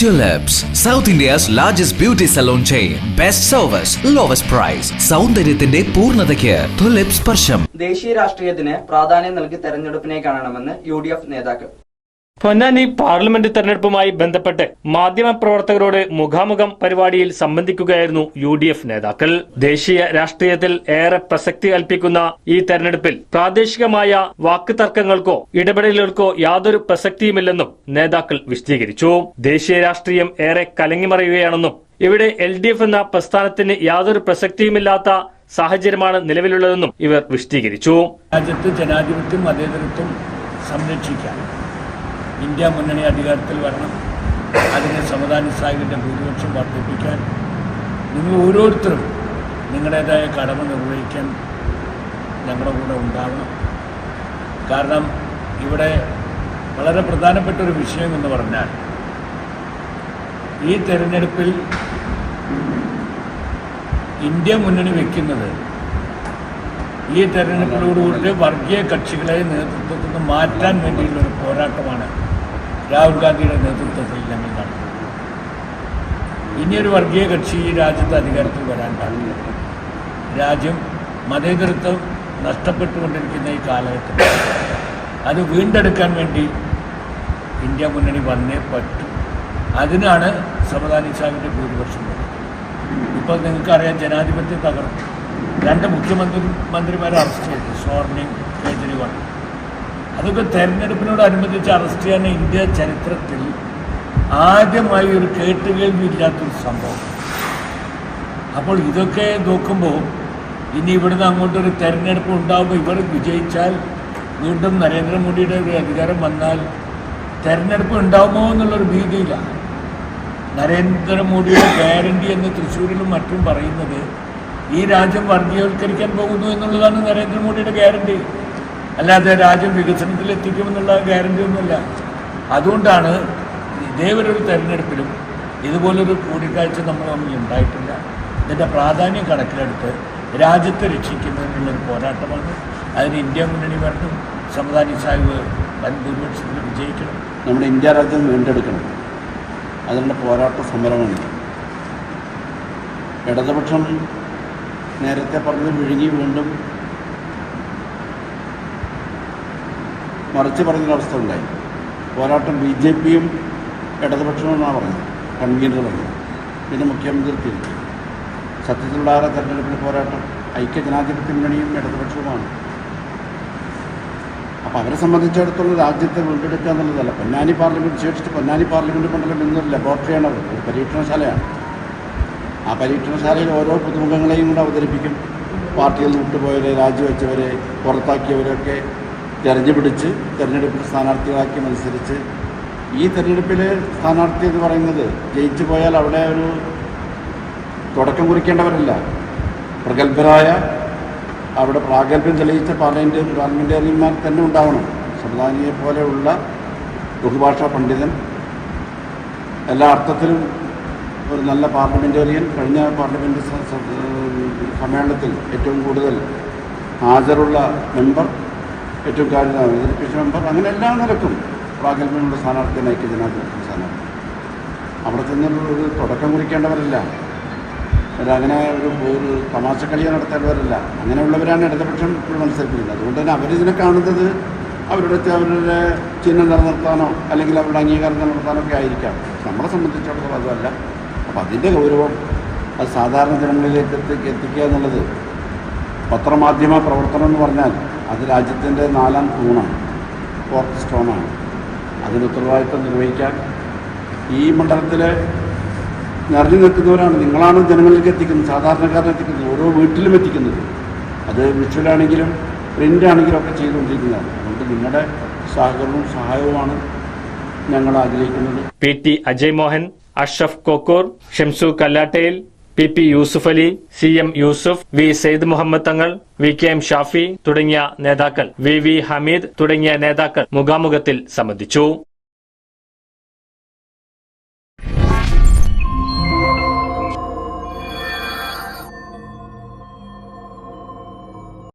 Tulips, south India's largest beauty salon chain. Best service, lowest price സൗന്ദര്യത്തിന്റെ പൂർണതയ്ക്ക് tulips സ്പർശം. ദേശീയ രാഷ്ട്രീയത്തിന് പ്രാധാന്യം നൽകി തെരഞ്ഞെടുപ്പിനെ കാണണമെന്ന് യു നേതാക്കൾ. പൊന്നാനി പാർലമെന്റ് തെരഞ്ഞെടുപ്പുമായി ബന്ധപ്പെട്ട് മാധ്യമപ്രവർത്തകരോട് മുഖാമുഖം പരിപാടിയിൽ സംബന്ധിക്കുകയായിരുന്നു യു ഡി എഫ് നേതാക്കൾ. ദേശീയ രാഷ്ട്രീയത്തിൽ ഏറെ പ്രസക്തി കൽപ്പിക്കുന്ന ഈ തെരഞ്ഞെടുപ്പിൽ പ്രാദേശികമായ വാക്ക് തർക്കങ്ങൾക്കോ ഇടപെടലുകൾക്കോ യാതൊരു പ്രസക്തിയുമില്ലെന്നും നേതാക്കൾ വിശദീകരിച്ചു. ദേശീയ രാഷ്ട്രീയം ഏറെ കലങ്ങിമറിയുകയാണെന്നും ഇവിടെ എൽ ഡി എഫ് എന്ന പ്രസ്ഥാനത്തിന് യാതൊരു പ്രസക്തിയുമില്ലാത്ത സാഹചര്യമാണ് നിലവിലുള്ളതെന്നും ഇവർ വിശദീകരിച്ചു. രാജ്യത്ത് ജനാധിപത്യം മതേതരത്വം സംരക്ഷിക്കാൻ ഇന്ത്യ മുന്നണി അധികാരത്തിൽ വരണം. അതിന് സമാധാന സാഹിബിന്റെ ഭൂരിപക്ഷം വർദ്ധിപ്പിക്കാൻ നിങ്ങൾ ഓരോരുത്തരും നിങ്ങളുടേതായ കടമ നിർവഹിക്കാൻ ഞങ്ങളുടെ കൂടെ ഉണ്ടാവണം. കാരണം ഇവിടെ വളരെ പ്രധാനപ്പെട്ട ഒരു വിഷയം എന്ന് പറഞ്ഞാൽ ഈ തെരഞ്ഞെടുപ്പിൽ ഇന്ത്യ മുന്നണി വയ്ക്കുന്നത് ഈ തെരഞ്ഞെടുപ്പിലൂടെ വർഗീയ കക്ഷികളെ നേതൃത്വത്തിൽ നിന്ന് മാറ്റാൻ വേണ്ടിയുള്ള ഒരു പോരാട്ടമാണ് രാഹുൽ ഗാന്ധിയുടെ നേതൃത്വത്തിൽ ഞങ്ങൾ നടത്തുന്നത് ഇനിയൊരു വർഗീയ കക്ഷി ഈ രാജ്യത്ത് അധികാരത്തിൽ വരാൻ പാടില്ല. രാജ്യം മതേതരത്വം നഷ്ടപ്പെട്ടുകൊണ്ടിരിക്കുന്ന ഈ കാലഘട്ടത്തിൽ അത് വീണ്ടെടുക്കാൻ വേണ്ടി ഇന്ത്യ മുന്നണി വന്നേ പറ്റും. അതിനാണ് സമദാനി സാഹിബിന്റെ ഭൂരിപക്ഷം ഇപ്പോൾ നിങ്ങൾക്കറിയാം ജനാധിപത്യം തകർന്നു. രണ്ട് മുഖ്യമന്ത്രി മന്ത്രിമാരെ അറസ്റ്റ് ചെയ്തു. സ്വർണിയും കേജ്രിവാൾ അതൊക്കെ തെരഞ്ഞെടുപ്പിനോടനുബന്ധിച്ച് അറസ്റ്റ് ചെയ്യാൻ ഇന്ത്യ ചരിത്രത്തിൽ ആദ്യമായി ഒരു കേട്ടുകേൾവിയില്ലാത്തൊരു സംഭവം. അപ്പോൾ ഇതൊക്കെ നോക്കുമ്പോൾ ഇനി ഇവിടുന്ന് അങ്ങോട്ടൊരു തെരഞ്ഞെടുപ്പ് ഉണ്ടാകുമ്പോൾ ഇവർ വിജയിച്ചാൽ വീണ്ടും നരേന്ദ്രമോദിയുടെ ഒരു അധികാരം വന്നാൽ തെരഞ്ഞെടുപ്പ് ഉണ്ടാകുമോ എന്നുള്ളൊരു ഭീതിയിലാണ് നരേന്ദ്രമോദിയുടെ ഗ്യാരണ്ടി എന്ന് തൃശ്ശൂരിലും മറ്റും പറയുന്നത് ഈ രാജ്യം വർഗീയവൽക്കരിക്കാൻ പോകുന്നു എന്നുള്ളതാണ് നരേന്ദ്രമോദിയുടെ ഗ്യാരണ്ടി. അല്ലാതെ രാജ്യം വികസനത്തിൽ എത്തിക്കുമെന്നുള്ള ഗ്യാരണ്ടി ഒന്നുമില്ല. അതുകൊണ്ടാണ് ഇതേവരൊരു തെരഞ്ഞെടുപ്പിലും ഇതുപോലൊരു കൂടിക്കാഴ്ച നമ്മൾ തമ്മിൽ ഉണ്ടായിട്ടില്ല. ഇതിന്റെ പ്രാധാന്യം കണക്കിലെടുത്ത് രാജ്യത്തെ രക്ഷിക്കുന്നതിനുള്ളൊരു പോരാട്ടമാണ്. അതിന് ഇന്ത്യ മുന്നണി വരണം സമദാനി സാഹിബ് വൻ ഭൂരിപക്ഷത്തിൽ വിജയിക്കണം. നമ്മുടെ ഇന്ത്യ രാജ്യം വീണ്ടെടുക്കണം. അതിനുള്ള പോരാട്ട സമരമാണ്. ഇടതുപക്ഷം നേരത്തെ പറഞ്ഞത് വിഴുങ്ങി വീണ്ടും മറിച്ച് പറഞ്ഞൊരവസ്ഥ ഉണ്ടായി പോരാട്ടം ബി ജെ പിയും ഇടതുപക്ഷമെന്നാണ് പറഞ്ഞത്. കൺവീനർ പറഞ്ഞത്. പിന്നെ മുഖ്യമന്ത്രി തിരിച്ചു. സത്യത്തിലുള്ള തെരഞ്ഞെടുപ്പിൽ പോരാട്ടം ഐക്യ ജനാധിപത്യ മുന്നണിയും ഇടതുപക്ഷവുമാണ്. അപ്പോൾ അവരെ സംബന്ധിച്ചിടത്തോളം രാജ്യത്തെ വീണ്ടെടുക്കുക എന്നുള്ളതല്ല. പൊന്നാനി പാർലമെന്റ് ശേഷിച്ച് പൊന്നാനി പാർലമെന്റ് മണ്ഡലം ഇന്നൊരു ലബോറട്ടറിയാണ് അവർ. ഒരു പരീക്ഷണശാലയാണ്. ആ പരീക്ഷണശാലയിൽ ഓരോ പുതുമുഖങ്ങളെയും കൂടെ അവതരിപ്പിക്കും. പാർട്ടിയിൽ നിന്ന് വിട്ടുപോയവരെ രാജിവെച്ചവരെ പുറത്താക്കിയവരൊക്കെ തെരഞ്ഞുപിടിച്ച് തെരഞ്ഞെടുപ്പിൽ സ്ഥാനാർത്ഥികളാക്കി മത്സരിച്ച് ഈ തെരഞ്ഞെടുപ്പിൽ സ്ഥാനാർത്ഥി എന്ന് പറയുന്നത് ജയിച്ചു പോയാൽ അവിടെ ഒരു തുടക്കം കുറിക്കേണ്ടവരല്ല. പ്രഗത്ഭരായ അവിടെ പ്രാഗൽഭ്യം തെളിയിച്ച പാർലമെന്റ് പാർലമെന്റേറിയന്മാർ തന്നെ ഉണ്ടാവണം. സംവിധാനിയെ പോലെയുള്ള ബഹുഭാഷാ പണ്ഡിതൻ എല്ലാ അർത്ഥത്തിലും ഒരു നല്ല പാർലമെന്റേറിയൻ കഴിഞ്ഞ സ- സമ്മേളനത്തിൽ ഏറ്റവും കൂടുതൽ ഹാജറുള്ള മെമ്പർ ഏറ്റവും കാര്യം അവതരിപ്പിച്ച മെമ്പർ അങ്ങനെ എല്ലാ നിലക്കും പ്രാഗൽഭ്യമുള്ള സ്ഥാനാർത്ഥി ഐക്യ ജനാധിപത്യ സ്ഥാനാർത്ഥി. അവിടെ തന്നെയുള്ള ഒരു തുടക്കം കുറിക്കേണ്ടവരല്ല. അങ്ങനെ ഒരു ഒരു തമാശക്കളി നടത്തേണ്ടവരല്ല. അങ്ങനെയുള്ളവരാണ് ഇടതുപക്ഷം ഇപ്പോഴും മത്സരിക്കുന്നത് അതുകൊണ്ട് തന്നെ അവരിതിനെ കാണുന്നത് അവരുടെ അവരുടെ ചിഹ്നം നിലനിർത്താനോ അല്ലെങ്കിൽ അവരുടെ അംഗീകാരം നിലനിർത്താനോ ഒക്കെ ആയിരിക്കാം. നമ്മളെ സംബന്ധിച്ചിടത്തോളം അതുമല്ല. അപ്പം അതിന്റെ ഗൗരവം അത് സാധാരണ ജനങ്ങളിലേക്ക് എത്തി എത്തിക്കുക എന്നുള്ളത് പത്രമാധ്യമ പ്രവർത്തനം എന്ന് പറഞ്ഞാൽ അത് രാജ്യത്തിന്റെ നാലാം തൂണാണ് ഫോർത്ത് സ്റ്റോണാണ് അതിന് ഉത്തരവാദിത്വം നിർവഹിക്കാൻ ഈ മണ്ഡലത്തിൽ നിറഞ്ഞു നിൽക്കുന്നവരാണ്. നിങ്ങളാണ് ജനങ്ങളിലേക്ക് എത്തിക്കുന്നത്. സാധാരണക്കാരനെ എത്തിക്കുന്നത്. ഓരോ വീട്ടിലും എത്തിക്കുന്നത്. അത് വിഷ്വലാണെങ്കിലും പ്രിന്റ് ആണെങ്കിലും ഒക്കെ ചെയ്തുകൊണ്ടിരിക്കുന്നതാണ്. അതുകൊണ്ട് നിങ്ങളുടെ സഹകരണവും സഹായവുമാണ് ഞങ്ങൾ ആഗ്രഹിക്കുന്നത്. P T Ajay Mohan Ashraf Kokkur Shamsu Kallattayil P P Yusuf Ali C M Yusuf V Syed Muhammad Thangal V K M Shafi തുടങ്ങിയ നേതാക്കൾ വി വി ഹമീദ് തുടങ്ങിയ നേതാക്കൾ മുഖാമുഖത്തിൽ സംബന്ധിച്ചു.